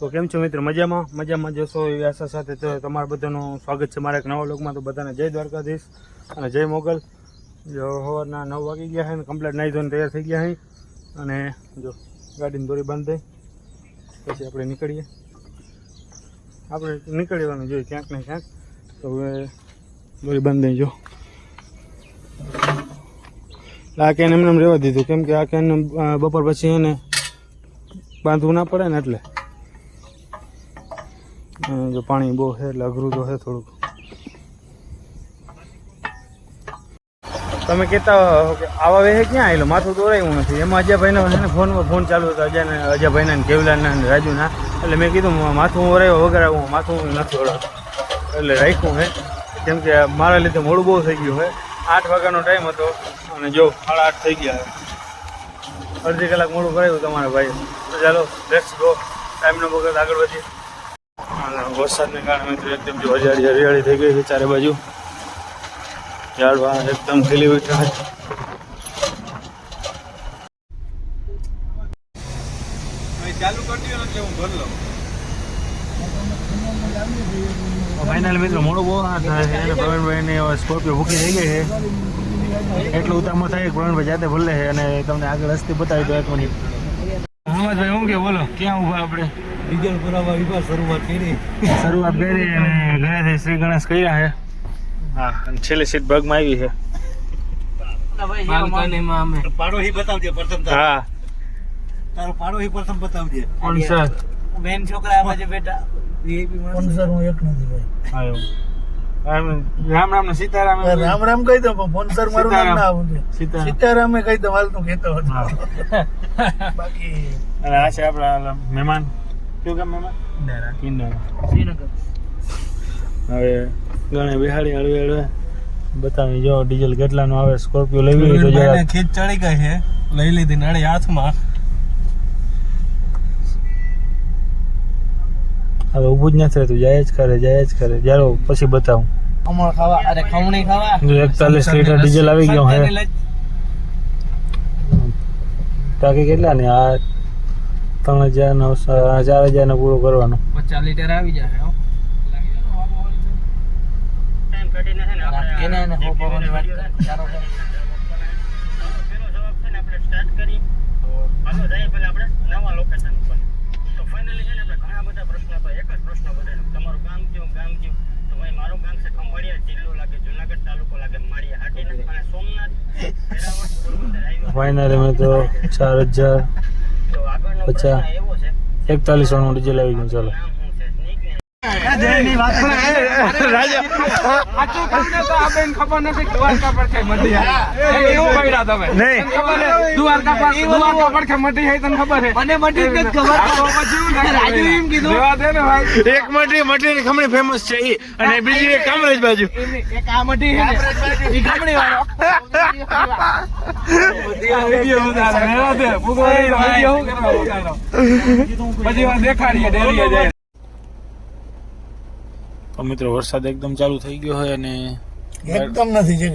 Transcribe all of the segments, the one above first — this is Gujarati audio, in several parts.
તો કેમ છો મિત્ર? મજામાં? મજામાં જશો એવી આશા સાથે તો તમારા બધાનું સ્વાગત છે મારા એક નવા લોકમાં તો બધાને જય દ્વારકાધીશ અને જય મોગલ. જો સવારના નવ વાગી ગયા છે અને કમ્પ્લેટ નાહી ધોઈને તૈયાર થઈ ગયા છે. અને જો ગાડીની દોરી બાંધી પછી આપણે નીકળીએ. આપણે નીકળવાનું જોઈએ ક્યાંક ને ક્યાંક. તો હવે દોરી બાંધી જો. આ કેન એમને એમ રહેવા દીધું. કેમ કે આ કેન બપોર પછી એને બાંધવું ના પડે ને એટલે. જો પાણી બહુ છે, એટલે અઘરું તો છે થોડુંક. તમે કહેતા કે આવા વેહે ક્યાં આવેલો માથું દોરાયું નથી. એમાં અજયભાઈના છે ને ફોનમાં ફોન ચાલુ હતો. અજયને અજયભાઈના ને કેવલાના ને રાજુના. એટલે મેં કીધું માથું ઓરાયો વગર આવું. માથું નથી ઓરાવતો એટલે રાખ્યું હે કેમ કે મારા લીધે મોડું બહુ થઈ ગયું હે આઠ વાગ્યાનો ટાઈમ હતો અને જો સાડા આઠ થઈ ગયા અડધી કલાક મોડું કરાયું તમારા ભાઈ તો ચાલો લેટ્સ ગો ટાઈમનો વખત આગળ વધીએ. વરસાદને કારણે મિત્રો એકદમ જો હરિયાળી હરિયાળી થઈ ગઈ છે ચારે બાજુ. ઝાડવા એકદમ ખીલી ઉઠ્યા છે. ફાઇનલ મિત્રો મોડો બહુ ના થાય અને પ્રવીણભાઈની સ્કોર્પિયો ભૂકી થઈ ગઈ છે. એટલું ઉતામાં થાય પ્રવીણભાઈ જાતે ભલે છે અને તમને આગળ રસ્તે બતાવી દો એક મિનિટ. મોહમ્મદભાઈ શું કે બોલો ક્યાં ઊભા આપણે? ડીઝલ પુરાવા વિભાગ શરૂઆત કરી. શરૂઆત કરી અને ગણેશ શ્રી ગણેશ કર્યા છે. હા અને છેલ્લે સીટ ભાગમાં આવી છે. પાડોશી બતાવજે પ્રથમ હા. તારો પાડોશી પ્રથમ બતાવજે. કોણ સર? બેન છોકરા આમાં છે બેટા. સ્પોન્સર હું એક નથી ભાઈ. આવ્યો રામ રામ રામ ને સીતારામ રામ રામ કહી દો પણ સર મારું નામ ના આવું સીતારામ. કહી દો હાલ તું કહેતો હતો. બાકી અને આ છે આપણા મહેમાન. કયું ગામ કિન્નર. શ્રીનગર. હવે ગણે બિહાડી હળવે હળવે. બતાવી જો ડીઝલ કેટલાનું આવે સ્કોર્પિયો લેવી હોય તો જરા ખીચ ચડી ગઈ છે. લઈ લીધી નડી હાથમાં. હવે ઊભું જ નથી રહેતું જાય જ કરે જાય જ કરે જ્યારે પછી બતાવું. અમળ ખાવા અરે ખમણી ખાવા. એકતાલીસ લીટર ડીઝલ આવી ગયો હે. ટાંકી કેટલા ને આ ત્રણ હજાર નો ચાર હજાર નો પૂરો કરવાનો પચાસ લીટર આવી જાય હો એને એને હો પવનની વાત કર ચારો કર. ફાઇનલી મેં તો ચાર હજાર પચાસ એકતાલીસ વાળું ડીજે લાવી ગયું ચાલો. ખબર નથી દ્વારકા પર કઈ મટી મટી તને ખબર છે મને મટી જ નથી ખબર રાજુ. એમ કીધું રેવા દે ને એક ખમણી ફેમસ છે ઈ. અને બીજી એક કામરેજ બાજુ. એક આ મટી છે ને ઈ ખમણી વાળો મિત્રો વરસાદ એકદમ ચાલુ થઈ ગયો હોય અને એકદમ નથી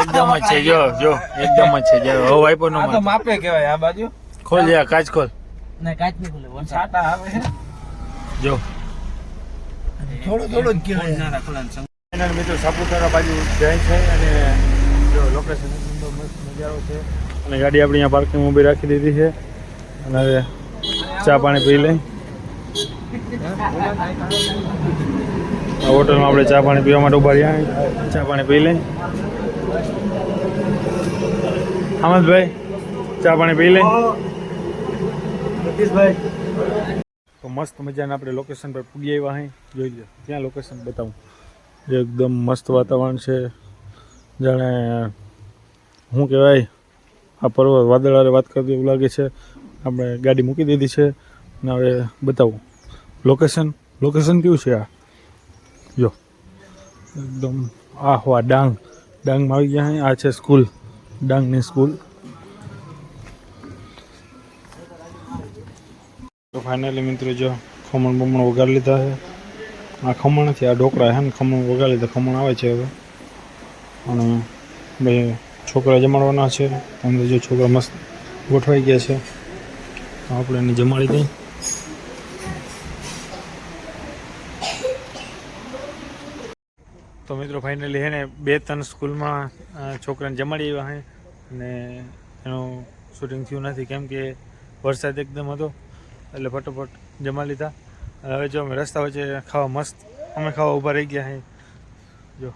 એકદમ જ છે. જો જો એકદમ જ છે. જો હવે વાઇપર નો તો માપે કહેવાય આ બાજુ? ખોલ જા કાચ ખોલ. ના કાચ નહીં ખોલે વરસાદ. આવે છે. જો. થોડો થોડો જ કહેવાય. ના રાખોલા મિત્રો સાપુતારા બાજુ જાય છે અને જો લોકેશન મસ્ત નજારો છે. અને ગાડી આપણે અહીંયા પાર્કિંગ ઊભી રાખી દીધી છે. અને હવે ચા પાણી પી લઈ. આ હોટલમાં આપણે ચા પાણી પીવા માટે ઊભા રહ્યા ચા પાણી પી લઈ. હમદભાઈ ચા પાણી પી લઈ. તો મસ્ત મજાના આપણે લોકેશન પર પૂગી આવ્યા અહીં જોઈ લો ત્યાં લોકેશન બતાવું. જે એકદમ મસ્ત વાતાવરણ છે. જાણે, શું કહેવાય, આ પર્વત વાદળારે વાત કરતી એવું લાગે છે. આપણે ગાડી મૂકી દીધી છે અને હવે બતાવું. લોકેશન લોકેશન કેવું છે આ? જો. એકદમ આ હો ડાંગ. ડાંગમાં આવી ગયા આ છે સ્કૂલ. ડાંગની સ્કૂલ. તો ફાઇનલી મિત્રો જો, ખમણ બમણ વગાડી લીધા છે આ ખમણ નથી, આ ઢોકળા છે ને, ખમણ વગાડી લીધા. ખમણ આવે છે હવે. અને બે છોકરા જમાડવાના છે. અંદર જો છોકરા મસ્ત ગોઠવાઈ ગયા છે. આપણે એને જમાડી દઈ તો મિત્રો ફાઇનલી હે ને બે ત્રણ સ્કૂલમાં છોકરાને જમાડી આવ્યા હે. અને એનું શૂટિંગ થયું નથી. કેમ કે વરસાદ એકદમ હતો. એટલે ફટોફટ જમા લીધા. હવે જો અમે રસ્તા વચ્ચે ખાવા મસ્ત, અમે ખાવા ઊભા રહી ગયા હે. જો.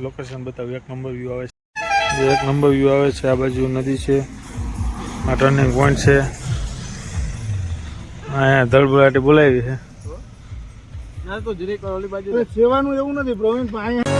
લોકેશન બતાવ્યું એક નંબર વ્યૂ આવે છે. એક નંબર વ્યૂ આવે છે. આ બાજુ નદી છે. આ ટર્નિંગ પોઈન્ટ છે. અહીંયા ધળબુલાટી બોલાવી છે. સેવાનું એવું નથી પ્રવીણ પણ અહીંયા